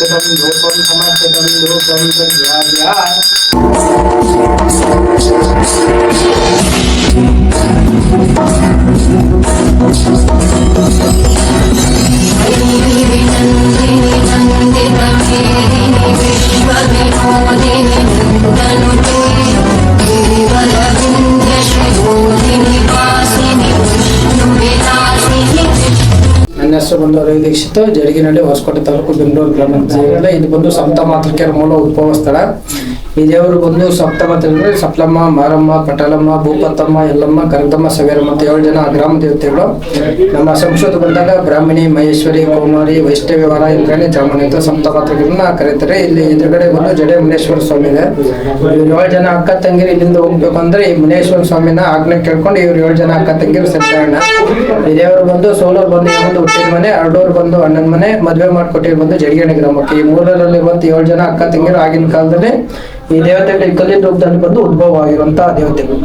કે તમે નો કોમ સમાજ કે તમે નો કોમ કર યાર યાર Thank you. ದೀಕ್ಷಿತ್ ಜಡಗಿನಹಳ್ಳಿ ಹೊಸಕೋಟೆ ತಾಲೂಕು ಬೆಂಗಳೂರು ಗ್ರಾಮಾಂತರ ಜಿಲ್ಲೆ ಇದು ಬಂದು ಸಪ್ತ ಮಾತೃಕೆಯರ ಮೂಲ ಉದ್ಭವ ಸ್ಥಳ ಈ ದೇವರು ಬಂದು ಸಪ್ತಮ ತಿಳಿದ್ರೆ ಸಪ್ಲಮ್ಮ, ಮಾರಮ್ಮ, ಪಟಲಮ್ಮ, ಭೂಪತ್ತಮ್ಮ, ಎಲ್ಲಮ್ಮ, ಕರಂತಮ್ಮ, ಸವೇರಮ್ಮ ಅಂತ ಏಳು ಜನ ಗ್ರಾಮ ದೇವತೆಗಳು. ನಮ್ಮ ಸಂಸ್ಕೃತ ಬಂದಾಗ ಬ್ರಾಹ್ಮಣಿ, ಮಹೇಶ್ವರಿ, ಕೌಮಾರಿ ವೈಷ್ಣವಿವಾರ ಇಂದ್ರಾಣಿ ಜಾಮಣಿ ಅಂತ ಸಪ್ತ ಮಾತೃಕೆಗಳನ್ನ ಕರೀತಾರೆ. ಇಲ್ಲಿ ಎದುರುಗಡೆ ಬಂದು ಜಡೆ ಮುನೇಶ್ವರ ಸ್ವಾಮಿ ಇದೆ. ಇವ್ರು ಏಳು ಜನ ಅಕ್ಕ, ತಂಗಿರು ಇಲ್ಲಿಂದ ಹೋಗ್ಬೇಕು ಅಂದ್ರೆ ಈ ಮುನೇಶ್ವರ ಸ್ವಾಮಿನ ಆಜ್ಞೆ ಕೇಳ್ಕೊಂಡು ಇವ್ರು ಏಳು ಜನ ಅಕ್ಕ, ತಂಗಿರು ಸತ್ಯಣ್ಣ ಈ ದೇವರು ಬಂದು ಸೋಲೂರು ಬಂದು ಬಂದು ಹುಟ್ಟಿದ ಮನೆ, ಅರ್ಡೂರು ಬಂದು ಅಣ್ಣನ ಮನೆ, ಮದುವೆ ಮಾಡ್ಕೊಟ್ಟಿರ್ ಬಂದು ಜಡಿಗಣಿ ಗ್ರಾಮಕ್ಕೆ. ಈ ಮೂರರಲ್ಲಿ ಬಂದು ಏಳು ಜನ ಅಕ್ಕ, ತಂಗಿರು ಆಗಿನ ಕಾಲದಲ್ಲಿ ಈ ದೇವತೆಗಳು ಕಲ್ಲಿನ ರೂಪದಲ್ಲಿ ಬಂದು ಉದ್ಭವ ಆಗಿರುವಂತಹ ದೇವತೆಗಳು.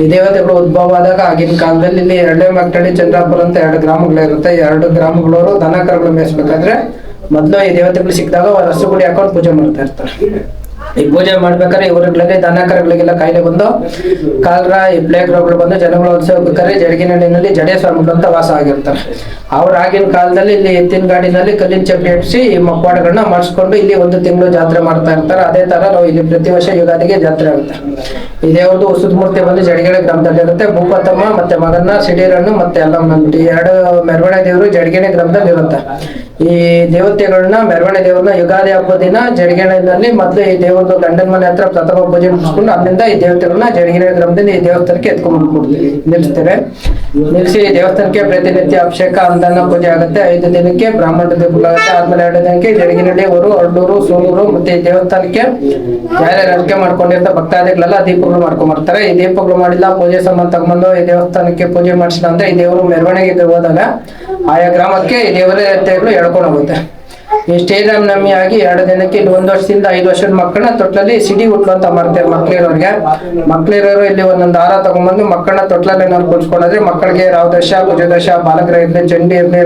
ಈ ದೇವತೆಗಳು ಉದ್ಭವ ಆದಾಗ ಆಗಿನ ಕಾಲದಲ್ಲಿ ಇಲ್ಲಿ ಎರಡನೇ ಮಕ್ಕಳಿ ಚಂದ್ರಾಪುರ ಅಂತ ಎರಡು ಗ್ರಾಮಗಳಿರುತ್ತೆ. ಎರಡು ಗ್ರಾಮಗಳವರು ದನ ಕರುಗಳು ಮೇಯಿಸ್ಬೇಕಾದ್ರೆ ಮೊದಲು ಈ ದೇವತೆಗಳು ಸಿಕ್ಕಿದಾಗ ಅವ್ರ ಹಸುಗುಡಿ ಹಾಕೊಂಡು ಪೂಜೆ ಮಾಡ್ತಾ ಇರ್ತಾರೆ. ಈ ಪೂಜೆ ಮಾಡ್ಬೇಕಾದ್ರೆ ಇವರುಗಳಿಗೆ ದನ ಕರುಗಳಿಗೆಲ್ಲ ಕಾಯಿಲೆ ಬಂದು, ಕಾಲರ, ಈ ಪ್ಲೇಗ್ ರೋಗಗಳು ಬಂದು ಜನಗಳು ಹೋಗ್ಬೇಕಾದ್ರೆ ಜಡಗಿನಹಳ್ಳಿನಲ್ಲಿ ಜಡೆ ಸ್ವಾಮಿಗಳು ಅಂತ ವಾಸ ಆಗಿರ್ತಾರೆ. ಅವ್ರ ಆಗಿನ ಕಾಲದಲ್ಲಿ ಇಲ್ಲಿ ಎತ್ತಿನ ಗಾಡಿನಲ್ಲಿ ಕಲ್ಲಿನ ಚಪ್ಪಲಿ ಇಡಿಸಿ ಈ ಮಕ್ಕವಾಡಗಳನ್ನ ಮಾಡಿಸ್ಕೊಂಡು ಇಲ್ಲಿ ಒಂದು ತಿಂಗಳು ಜಾತ್ರೆ ಮಾಡ್ತಾ ಇರ್ತಾರೆ. ಅದೇ ತರ ನಾವು ಇಲ್ಲಿ ಪ್ರತಿ ವರ್ಷ ಯುಗಾದಿಗೆ ಜಾತ್ರೆ ಆಗುತ್ತೆ. ಇದೇ ಒಂದು ಹೊಸದ ಮೂರ್ತಿ ಬಂದು ಜಡಗಿನ ಗ್ರಾಮದಲ್ಲಿ ಇರುತ್ತೆ ಭೂಪತಮ್ಮ ಮತ್ತೆ ಮಗನ್ನ, ಸಿಡೀರನ್ನು ಮತ್ತೆ ಎಲ್ಲ ಎರಡು ಮೆರವಣೆ ದೇವರು ಜಡ್ಗೆಣೆ ಗ್ರಾಮದಲ್ಲಿ ಇರುತ್ತೆ ಈ ದೇವತೆಗಳನ್ನ ಮೆರವಣೆ ದೇವ್ರನ್ನ, ಯುಗಾದಿ ಹಬ್ಬದ ದಿನ ಜಡಗಿಣಿನಲ್ಲಿ ಮೊದಲು ಈ ದೇವ್ರದ್ದು ಗಂಡನ ಮನೆ ಹತ್ರ ಪ್ರಥಮ ಪೂಜೆ ಮುಗಿಸ್ಕೊಂಡು ಅಲ್ಲಿಂದ ಈ ದೇವತೆಗಳನ್ನ ಜಡ್ಗೆಣೆ ಗ್ರಾಮದಿಂದ ಈ ದೇವಸ್ಥಾನಕ್ಕೆ ಎತ್ಕೊಂಡು ಕೊಡ್ತೀವಿ ನಿಲ್ಲಿಸಿ ದೇವಸ್ಥಾನಕ್ಕೆ ಪ್ರತಿನಿತ್ಯ ಅಭಿಷೇಕ ಅಂದನ ಪೂಜೆ ಆಗುತ್ತೆ. ಐದು ದಿನಕ್ಕೆ ಬ್ರಾಹ್ಮಣ ದೀಪಗಳು ಆಗುತ್ತೆ. ಆದ್ಮೇಲೆ ಎರಡು ದಿನಕ್ಕೆ ಜಡಗಿನಲ್ಲಿ ಊರು ಅಳ್ಳೂರು ಸೋಲೂರು ಮತ್ತೆ ಈ ದೇವಸ್ಥಾನಕ್ಕೆ ಯಾರ್ಯಾರು ಅಡಿಕೆ ಮಾಡ್ಕೊಂಡಿರ್ತಾರೆ ಭಕ್ತಾದಿಗಳೆಲ್ಲ ದೀಪಗಳು ಮಾಡ್ಕೊಂಡ್ ಬರ್ತಾರೆ. ಈ ದೀಪಗಳು ಮಾಡಿಲ್ಲ, ಪೂಜೆ ಸಂಬಂಧ ತಗೊಂಡು ಈ ದೇವಸ್ಥಾನಕ್ಕೆ ಪೂಜೆ ಮಾಡಿಸಿಲ್ಲ ಅಂದ್ರೆ ಈ ದೇವರು ಮೆರವಣಿಗೆಗೆ ಹೋದಾಗ ಆಯಾ ಗ್ರಾಮಕ್ಕೆ ದೇವರೇ ಅಂತೇಳಿ ಹೇಳ್ಕೊಂಡು ಹೋಗುತ್ತೆ. ಈ ಶ್ರೀರಾಮ್ ನವಮಿ ಆಗಿ ಎರಡು ದಿನಕ್ಕೆ ಒಂದು ವರ್ಷದಿಂದ ಐದು ವರ್ಷದ ಮಕ್ಕಳನ್ನ ತೊಟ್ಲಲ್ಲಿ ಸಿಡಿ ಹುಟ್ಲು ಅಂತ ಮಾಡ್ತಾರೆ ಮಕ್ಳಿರೋರಿಗೆ. ಮಕ್ಳಿರೋರು ಇಲ್ಲಿ ಒಂದೊಂದು ದಾರ ತಗೊಂಡ್ಬಂದು ಮಕ್ಕಳನ್ನ ತೊಟ್ಲಲ್ಲಿ ನಾವು ಕುಂಚ್ಕೊಂಡ್ರೆ ಮಕ್ಕಳಿಗೆ ರಾವದಶ ಕುಜದಶ ಬಾಲಕರ ಇರಲಿ, ಚಂಡಿ ಇರ್ಲಿ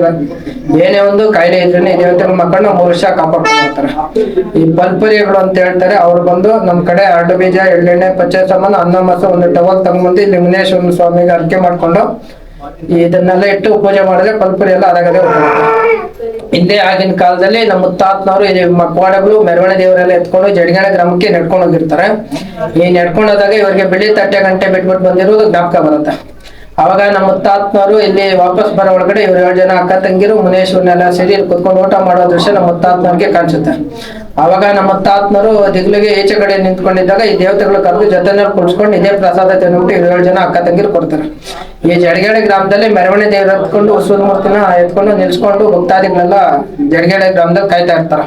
ಏನೇ ಒಂದು ಕಾಯಿಲೆ ಇದ್ರೆ ಇದೇ ಒಂದು ಮಕ್ಕಳನ್ನ ಮೂರು ವರ್ಷ ಕಾಪಾಡ್ಕೊಂಡಿರ್ತಾರೆ ಈ ಪಲ್ಪರಿಗಳು ಅಂತ ಹೇಳ್ತಾರೆ, ಅವ್ರು ಬಂದು ನಮ್ಮ ಕಡೆ ಅರಡು ಬೀಜ, ಎಳ್ಳೆಣ್ಣೆ, ಪಚ್ಚೆ ಸಾಮಾನು, ಅನ್ನ, ಮಸ ಒಂದು ಟವಲ್ ತಗೊಂಡ್ಬಂದು ಇಲ್ಲಿ ಮುನೇಶ್ವರ ಸ್ವಾಮಿಗೆ ಅರ್ಕೆ ಮಾಡ್ಕೊಂಡು ಇದನ್ನೆಲ್ಲ ಇಟ್ಟು ಪೂಜೆ ಮಾಡಿದ್ರೆ ಕಲ್ಪುರಿ ಎಲ್ಲ ಅದಾಗದೆ ಹಿಂದೆ ಆಗಿನ ಕಾಲದಲ್ಲಿ ನಮ್ಮ ಮುತ್ತಾತ್ನವರು ಈ ಮೆರವಣಿಗೆ ಮೆರವಣೆ ದೇವರೆಲ್ಲ ಎತ್ಕೊಂಡು ಜಡಗಣ ಗ್ರಾಮಕ್ಕೆ ನಡ್ಕೊಂಡು ಹೋಗಿರ್ತಾರೆ. ಈ ನಡ್ಕೊಂಡೋದಾಗ ಇವರಿಗೆ ಬಿಳಿ ತಟ್ಟೆ ಗಂಟೆ ಬಿಟ್ಬಿಟ್ಟು ಬಂದಿರೋದು ಜ್ಞಾಪಕ ಬರುತ್ತೆ. ಅವಾಗ ನಮ್ಮ ಮುತ್ತಾತ್ಮರು ಇಲ್ಲಿ ವಾಪಸ್ ಬರೋ ಒಳಗಡೆ ಇವ್ರು ಏಳು ಜನ ಅಕ್ಕ ತಂಗಿರು ಮುನೇಶ್ವರನೆಲ್ಲ ಸೇರಿ ಇಲ್ಲಿ ಕುತ್ಕೊಂಡು ಊಟ ಮಾಡೋ ದೃಶ್ಯ ನಮ್ಮ ಮುತ್ತಾತ್ಮರಿಗೆ ಕಾಣಿಸುತ್ತೆ. ಅವಾಗ ನಮ್ಮ ಮುತ್ತಾತ್ಮರು ದಿಗ್ಲಿಗೆ ಈಚೆ ಕಡೆ ನಿಂತ್ಕೊಂಡಿದ್ದಾಗ ಈ ದೇವತೆಗಳು ಕರೆದು ಜೊತೆನಲ್ಲಿ ಕುಡ್ಸ್ಕೊಂಡು ಇದೇ ಪ್ರಸಾದ ತಿನ್ಬಿಟ್ಟು ಇವ್ರು ಏಳು ಜನ ಅಕ್ಕ ತಂಗಿರು ಕೊಡ್ತಾರೆ. ಈ ಜಡಗೇಳೆ ಗ್ರಾಮದಲ್ಲಿ ಮೆರವಣಿಗೆ ದೇವ್ರ ಎತ್ಕೊಂಡು ಉಸುದ ಮೂರ್ತಿನ ಎತ್ಕೊಂಡು ನಿಲ್ಸ್ಕೊಂಡು ಭಕ್ತಾದಿಗಳೆಲ್ಲ ಜಡಗೇಳೆ ಗ್ರಾಮದಲ್ಲಿ ಕಾಯ್ತಾ ಇರ್ತಾರ.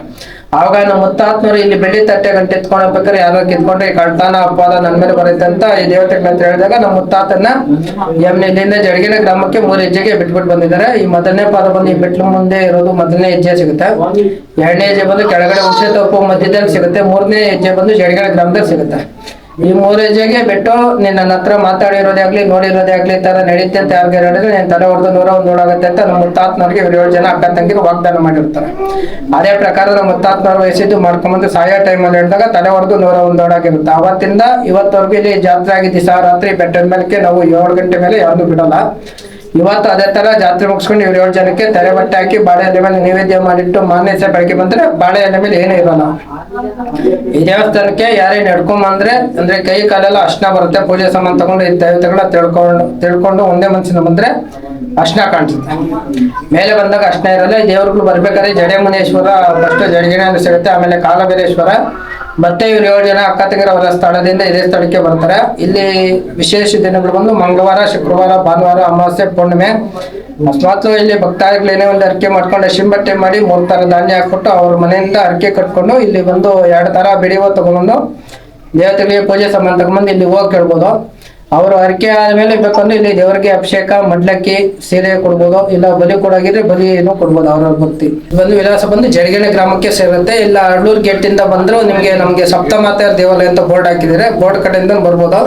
ಆವಾಗ ನಮ್ಮ ಮುತ್ತಾತ್ಮರು ಇಲ್ಲಿ ಬೆಳ್ಳಿ ತಟ್ಟೆ ಗಂಟೆ ಎತ್ಕೊಂಡು ಹೋಗ್ಬೇಕಾದ್ರೆ ಯಾರೋ ಕಿತ್ಕೊಂಡ್ರೆ ಕಳ್ತಾನ ಅಪವಾದ ನನ್ ಮೇಲೆ ಬರುತ್ತೆ ಅಂತ ಈ ದೇವತೆಗಳ ಅಂತ ಹೇಳಿದಾಗ ನಮ್ಮ ಮುತ್ತಾತನ್ನ ಯಮ್ನ ಇಲ್ಲಿಂದ ಜಡಗಿನ ಗ್ರಾಮಕ್ಕೆ ಮೂರು ಹೆಜ್ಜೆಗೆ ಬಿಟ್ಬಿಟ್ಟು ಬಂದಿದ್ದಾರೆ. ಈ ಮೊದಲನೇ ಪಾದ ಬಂದು ಈ ಬೆಟ್ಲು ಮುಂದೆ ಇರೋದು ಮೊದಲನೇ ಹೆಜ್ಜೆ ಸಿಗುತ್ತೆ. ಎರಡನೇ ಹೆಜ್ಜೆ ಬಂದು ಕೆಳಗಡೆ ಉಷೆ ತಪ್ಪು ಮಧ್ಯದಲ್ಲಿ ಸಿಗುತ್ತೆ. ಮೂರನೇ ಹೆಜ್ಜೆ ಬಂದು ಜಡಗಿನ ಗ್ರಾಮದಲ್ಲಿ ಸಿಗುತ್ತೆ. ಈ ಮೂರೇ ಜಗೆ ಬಿಟ್ಟು ನಿನ್ನ ಹತ್ರ ಮಾತಾಡಿರೋದೇ ಆಗ್ಲಿ, ನೋಡಿರೋದೇ ಆಗ್ಲಿ ತರ ನಡೀತೆ ಅಂತ ಯಾರಿಗೆ ಹೇಳಿದ್ರೆ ನೀನ್ ತಲೆ ಹೊಡೆದು ನೂರ ಒಂದು ನೋಡಾಗತ್ತೆ ಅಂತ ನಮ್ಮ ಮುತ್ತಾತ್ನವ್ರಿಗೆ ಏಳು ಜನ ಅಕ್ಕ ತಂಗಿರು ವಾಗ್ದಾನ ಮಾಡಿರ್ತಾರೆ. ಅದೇ ಪ್ರಕಾರ ನಮ್ಮ ಮುತ್ತಾತ್ನವ್ರು ವಯಸ್ಸಿದ್ದು ಮಾಡ್ಕೊಂಬಂದು ಸಾಯೋ ಟೈಮಲ್ಲಿ ಹೇಳಿದಾಗ ತಲೆ ಹೊಡೆದು ನೂರ ಒಂದು ಓಡಾಗಿರುತ್ತೆ ಅವತ್ತಿಂದ ಇವತ್ತವರೆಗೂ ಇಲ್ಲಿ ಜಾತ್ರೆ ಆಗಿ ದಿವಸ ರಾತ್ರಿ ಬೆಟ್ಟದ ಮೇಲೆ ನಾವು ಏಳು ಗಂಟೆ ಮೇಲೆ ಯಾವ್ದು ಬಿಡಲ್ಲ. ಇವತ್ತು ಅದೇ ತರ ಜಾತ್ರೆ ಮುಗಿಸ್ಕೊಂಡು ಇವ್ರು ಏಳು ಜನಕ್ಕೆ ತಲೆ ಬಟ್ಟೆ ಹಾಕಿ ಬಾಳೆ ಎಲೆ ಮೇಲೆ ನೈವೇದ್ಯ ಮಾಡಿಟ್ಟು ದಿವಸ ಬೆಳಗ್ಗೆ ಬಂದ್ರೆ ಬಾಳೆ ಎಲೆ ಮೇಲೆ ಏನೂ ಇರಲ್ಲ. ಈ ದೇವಸ್ಥಾನಕ್ಕೆ ಯಾರೇ ನಡ್ಕೊಂಬಂದ್ರೆ ಅಂದ್ರೆ ಕೈ ಕಾಲೆಲ್ಲ ಅರ್ಶನ ಬರುತ್ತೆ, ಪೂಜೆ ಸಾಮಾನು ತಗೊಂಡು ಈ ದೇವತೆಗಳ ತಿಳ್ಕೊಂಡು ತಿಳ್ಕೊಂಡು ಒಂದೇ ಮನಸ್ಸಿನ ಬಂದ್ರೆ ಅರ್ಶನ ಕಾಣಿಸುತ್ತೆ. ಮೇಲೆ ಬಂದಾಗ ಅರ್ಶನ ಇರಲ್ಲ, ದೇವ್ರುಗಳು ಬರ್ಬೇಕಾದ್ರೆ ಜಡೆ ಮುನೇಶ್ವರ ಫಸ್ಟ್ ಅಂತ ಸಿಗುತ್ತೆ, ಆಮೇಲೆ ಕಾಲಬೇರೇಶ್ವರ ಮತ್ತೆ ಇವ್ರು ಏಳು ಜನ ಅಕ್ಕ ಅವರ ಸ್ಥಳದಿಂದ ಇದೇ ಸ್ಥಳಕ್ಕೆ ಬರ್ತಾರೆ. ಇಲ್ಲಿ ವಿಶೇಷ ದಿನಗಳು ಬಂದು ಮಂಗಳವಾರ, ಶುಕ್ರವಾರ, ಭಾನುವಾರ, ಅಮಾವಾಸ್ಯೆ, ಪೂರ್ಣಿಮೆ. ಅಕಸ್ಮಾತ್ ಇಲ್ಲಿ ಭಕ್ತಾದಿಗಳು ಏನೇ ಒಂದು ಅರಕೆ ಮಾಡ್ಕೊಂಡು ಶಿಂಬಟ್ಟೆ ಮಾಡಿ ಮೂರ್ ತರ ಧಾನ್ಯ ಹಾಕ್ಬಿಟ್ಟು ಅವ್ರ ಮನೆಯಿಂದ ಅರ್ಕೆ ಕಟ್ಕೊಂಡು ಇಲ್ಲಿ ಬಂದು ಎರಡು ತರ ಬಿಡಿವ ತಗೊಂಡು ದೇವತೆಗಳಿಗೆ ಪೂಜೆ ಸಾಮಾನು ತಗೊಂಡ್ಬಂದು ಇಲ್ಲಿ ಹೋಗಿ ಕೇಳ್ಬೋದು. ಅವರು ಹರಕೆ ಆದ್ಮೇಲೆ ಬೇಕಂದ್ರೆ ಇಲ್ಲಿ ದೇವರಿಗೆ ಅಭಿಷೇಕ, ಮಡ್ಲಕ್ಕಿ ಸೀರೆ ಕೊಡ್ಬೋದು, ಇಲ್ಲ ಬಲಿ ಕೊಡಾಗಿದ್ರೆ ಏನು ಕೊಡ್ಬೋದು ಅವ್ರವ್ರ ಭಕ್ತಿ. ಬಂದು ವಿಳಾಸ ಬಂದು ಜಡಗಿಣೆ ಗ್ರಾಮಕ್ಕೆ ಸೇರುತ್ತೆ. ಇಲ್ಲ ಅಡ್ಲೂರ್ ಗೇಟ್ ಇಂದ ಬಂದ್ರು ನಿಮ್ಗೆ ನಮ್ಗೆ ಸಪ್ತಮಾತೆಯರ್ ದೇವಾಲಯ ಅಂತ ಬೋರ್ಡ್ ಹಾಕಿದ್ದಾರೆ. ಬೋರ್ಡ್ ಕಡೆಯಿಂದ ಬರ್ಬೋದು?